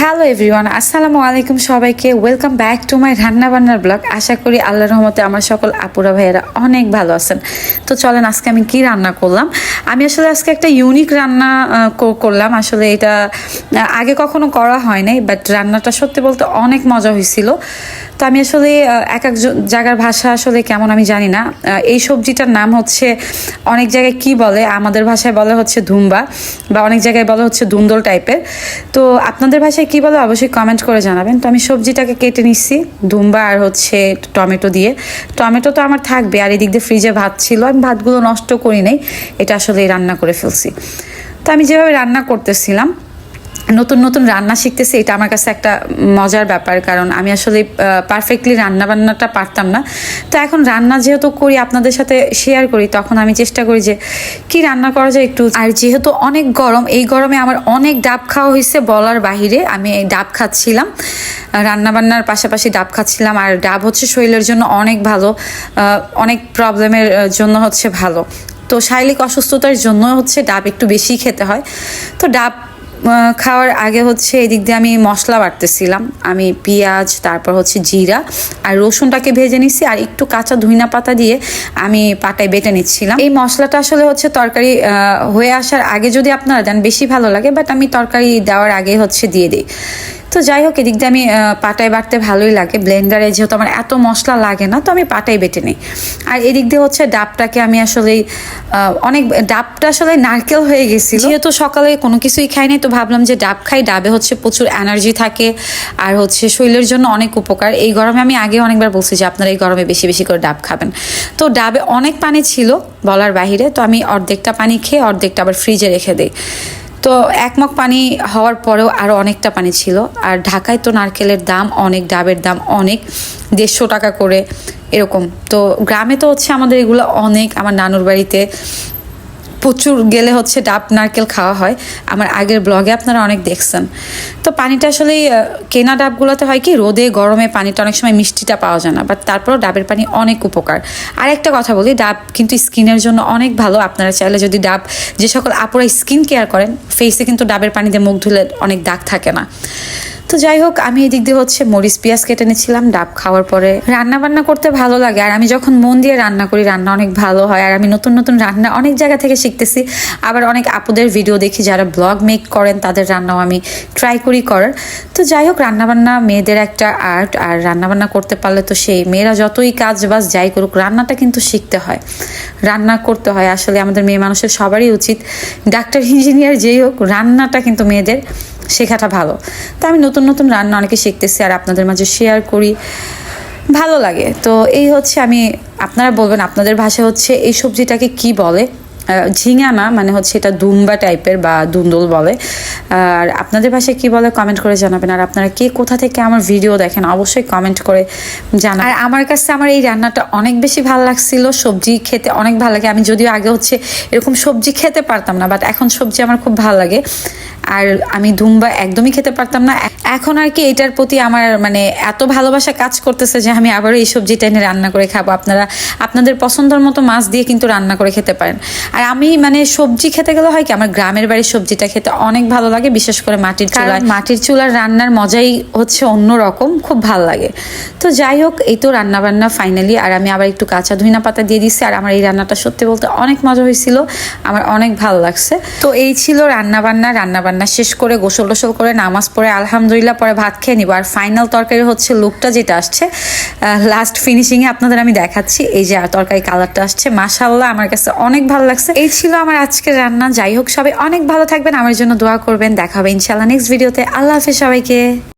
Hello everyone আসসালামু আলাইকুম সবাইকে। ওয়েলকাম ব্যাক টু মাই রান্না বান্নার ব্লগ আশা করি আল্লাহর রহমতে আমার সকল আপুরা ভাইয়েরা অনেক ভালো আছেন। তো চলেন, আজকে আমি কি রান্না করলাম? আমি আসলে আজকে একটা ইউনিক রান্না করলাম। আসলে এটা আগে কখনো করা হয় নাই বাট রান্নাটা সত্যি বলতে অনেক মজা হয়েছিল। তো আমি আসলে এক এক জায়গার ভাষা আসলে কেমন আমি জানি না। এই সবজিটার নাম হচ্ছে, অনেক জায়গায় কি বলে? আমাদের ভাষায় বলে হচ্ছে ধুম্বা, বা অনেক জায়গায় বলে হচ্ছে দুন্দল টাইপের তো আপনাদের ভাষায় কি বলো? অবশ্যই কমেন্ট করে জানাবেন। তো আমি সবজিটাকে কেটে নিচ্ছি, দুম্বা আর হচ্ছে টমেটো দিয়ে। টমেটো তো আমার থাকবে, আর এদিক দিয়ে ফ্রিজে ভাত ছিল। আমি ভাতগুলো নষ্ট করি নাই, এটা আসলে রান্না করে ফেলছি। তো আমি যেভাবে রান্না করতেছিলাম নতুন নতুন রান্না শিখতেছি, এটা আমার কাছে একটা মজার ব্যাপার। কারণ আমি আসলে পারফেক্টলি রান্না বান্নাটা পারতাম না। তো এখন রান্না যেহেতু করি, আপনাদের সাথে শেয়ার করি, তখন আমি চেষ্টা করি যে, কি রান্না করা যায় একটু। আর যেহেতু অনেক গরম, এই গরমে আমার অনেক ডাব খাওয়া হয়েছে বলার বাহিরে। আমি এই ডাব খাচ্ছিলাম রান্না বান্নার পাশাপাশি ডাব খাচ্ছিলাম। আর ডাব হচ্ছে শরীরের জন্য অনেক ভালো অনেক প্রবলেমের জন্য হচ্ছে ভালো। তো শারীরিক অসুস্থতার জন্য হচ্ছে ডাব একটু বেশি খেতে হয়। তো ডাব খাওয়ার আগে হচ্ছে এদিক দিয়ে আমি মশলা বাটতেছিলাম। আমি পেঁয়াজ, তারপর হচ্ছে জিরা আর রসুনটাকে ভেজে নিচ্ছি আর একটু কাঁচা ধুইনা পাতা দিয়ে আমি পাটায় বেটে নিচ্ছিলাম। এই মশলাটা আসলে হচ্ছে তরকারি হয়ে আসার আগে যদি আপনারা দেন বেশি ভালো লাগে বাট আমি তরকারি দেওয়ার আগে হচ্ছে দিয়ে দিই। তো যাই হোক, এদিক দিয়ে আমি পাটায় বাটতে ভালোই লাগে। ব্লেন্ডারে যেহেতু আমার এত মশলা লাগে না, তো আমি পাটাই বেটে নিই। আর এদিক দিয়ে হচ্ছে ডাবটাকে আমি আসলে অনেক, ডাবটা আসলে নারকেল হয়ে গেছিল। যেহেতু সকালে কোনো কিছুই খাই নাই, তো ভাবলাম যে ডাব খাই। ডাবে হচ্ছে প্রচুর এনার্জি থাকে আর হচ্ছে শরীরের জন্য অনেক উপকার। এই গরমে আমি আগে অনেকবার বলছি যে আপনারা এই গরমে বেশি বেশি করে ডাব খাবেন। তো ডাবে অনেক পানি ছিল বলার বাহিরে, তো আমি অর্ধেকটা পানি খেয়ে অর্ধেকটা আবার ফ্রিজে রেখে দিই। তো এক মগ পানি হওয়ার পরেও আরও অনেকটা পানি ছিল। আর ঢাকায় তো নারকেলের দাম অনেক, ডাবের দাম অনেক, দেড়শো টাকা করে এরকম। তো গ্রামে তো হচ্ছে আমাদের এগুলো অনেক। আমার নানুর বাড়িতে প্রচুর গেলে হচ্ছে ডাব, নারকেল খাওয়া হয়। আমার আগের ব্লগে আপনারা অনেক দেখছেন। তো পানিটা আসলে কেনা ডাবগুলোতে হয় কি, রোদে, গরমে পানিটা অনেক সময় মিষ্টিটা পাওয়া যায় না বাট তারপরেও ডাবের পানি অনেক উপকার। আর একটা কথা বলি, ডাব কিন্তু স্কিনের জন্য অনেক ভালো। আপনারা চাইলে যদি ডাব, যে সকল আপুরা স্কিন কেয়ার করেন ফেসে কিন্তু ডাবের পানিতে মুখ ধুলে অনেক দাগ থাকে না। তো যাই হোক, আমি এদিক দিয়ে হচ্ছে মরিচ, পেঁয়াজ কেটে নিচ্ছিলাম ডাব খাওয়ার পরে রান্না বান্না করতে ভালো লাগে। আর আমি যখন মন দিয়ে রান্না করি, রান্না অনেক ভালো হয়। আর আমি নতুন নতুন রান্না অনেক জায়গা থেকে শিখতেছি। আবার অনেক আপুদের ভিডিও দেখি, যারা ব্লগ মেক করেন, তাদের রান্নাও আমি ট্রাই করি করার। তো যাই হোক, রান্নাবান্না মেয়েদের একটা আর্ট আর রান্নাবান্না করতে পারলে তো সেই মেয়েরা যতই কাজ বাজ যাই করুক, রান্নাটা কিন্তু শিখতে হয়। রান্না করতে হয়। আসলে আমাদের মেয়ে মানুষের সবারই উচিত। ডাক্তার, ইঞ্জিনিয়ার যেই হোক, রান্নাটা কিন্তু মেয়েদের শেখাটা ভালো। তো আমি নতুন নতুন রান্না অনেকে শিখতেছি আর আপনাদের মাঝে শেয়ার করি। ভালো লাগে। তো এই হচ্ছে আমি, আপনারা বলবেন আপনাদের ভাষায় হচ্ছে এই সবজিটাকে কি বলে? ঝিঙা না মানে হচ্ছে এটা দুম্বা টাইপের বা দুন্দুল বলে। আর আপনাদের ভাষায় কি বলে কমেন্ট করে জানাবেন। আর আপনারা কে কোথা থেকে আমার ভিডিও দেখেন, অবশ্যই কমেন্ট করে জানান আর আমার কাছে আমার এই রান্নাটা অনেক বেশি ভালো লাগছিল, সবজি খেতে অনেক ভালো লাগে। আমি যদিও আগে হচ্ছে এরকম সবজি খেতে পারতাম না বাট এখন সবজি আমার খুব ভালো লাগে। আর আমি ধুম্বা একদমই খেতে পারতাম না। এখন আর কি এটার প্রতি আমার মানে এত ভালোবাসা কাজ করতেছে যে আমি আবারও এই সবজিটা এনে রান্না করে খাব। আপনারা আপনাদের পছন্দের মতো মাছ দিয়ে কিন্তু রান্না করে খেতে পারেন। আর আমি মানে সবজি খেতে গেলে হয় কি আমার গ্রামের বাড়ির সবজিটা খেতে অনেক ভালো লাগে বিশেষ করে মাটির চুলায়। মাটির চুলার রান্নার মজাই হচ্ছে অন্য রকম খুব ভালো লাগে। তো যাই হোক এই তো রান্না বান্না ফাইনালি আর আমি আবার একটু কাঁচা ধুইনা পাতা দিয়ে দিচ্ছি আর আমার এই রান্নাটা সত্যি বলতে অনেক মজা হয়েছিল আমার অনেক ভালো লাগছে। তো এই ছিল রান্না বান্না রান্না বান্না শেষ করে গোসল টোসল করে নামাজ পড়ে আলহামদুলিল্লাহ পরে ভাত খেয়ে নিব। আর ফাইনাল তরকারি হচ্ছে লুকটা যেটা আসছে লাস্ট ফিনিশিংয়ে আপনাদের আমি দেখাচ্ছি। এই যে তরকারি কালারটা আসছে মাশাল্লাহ আমার কাছে অনেক ভালো লাগছে। এই ছিল আমার আজকের রান্না, যাই হোক সবাই অনেক ভালো থাকবেন, আমার জন্য দোয়া করবেন। দেখা হবে ইনশাল্লাহ নেক্সট ভিডিওতে আল্লাহ হাফেজ সবাইকে।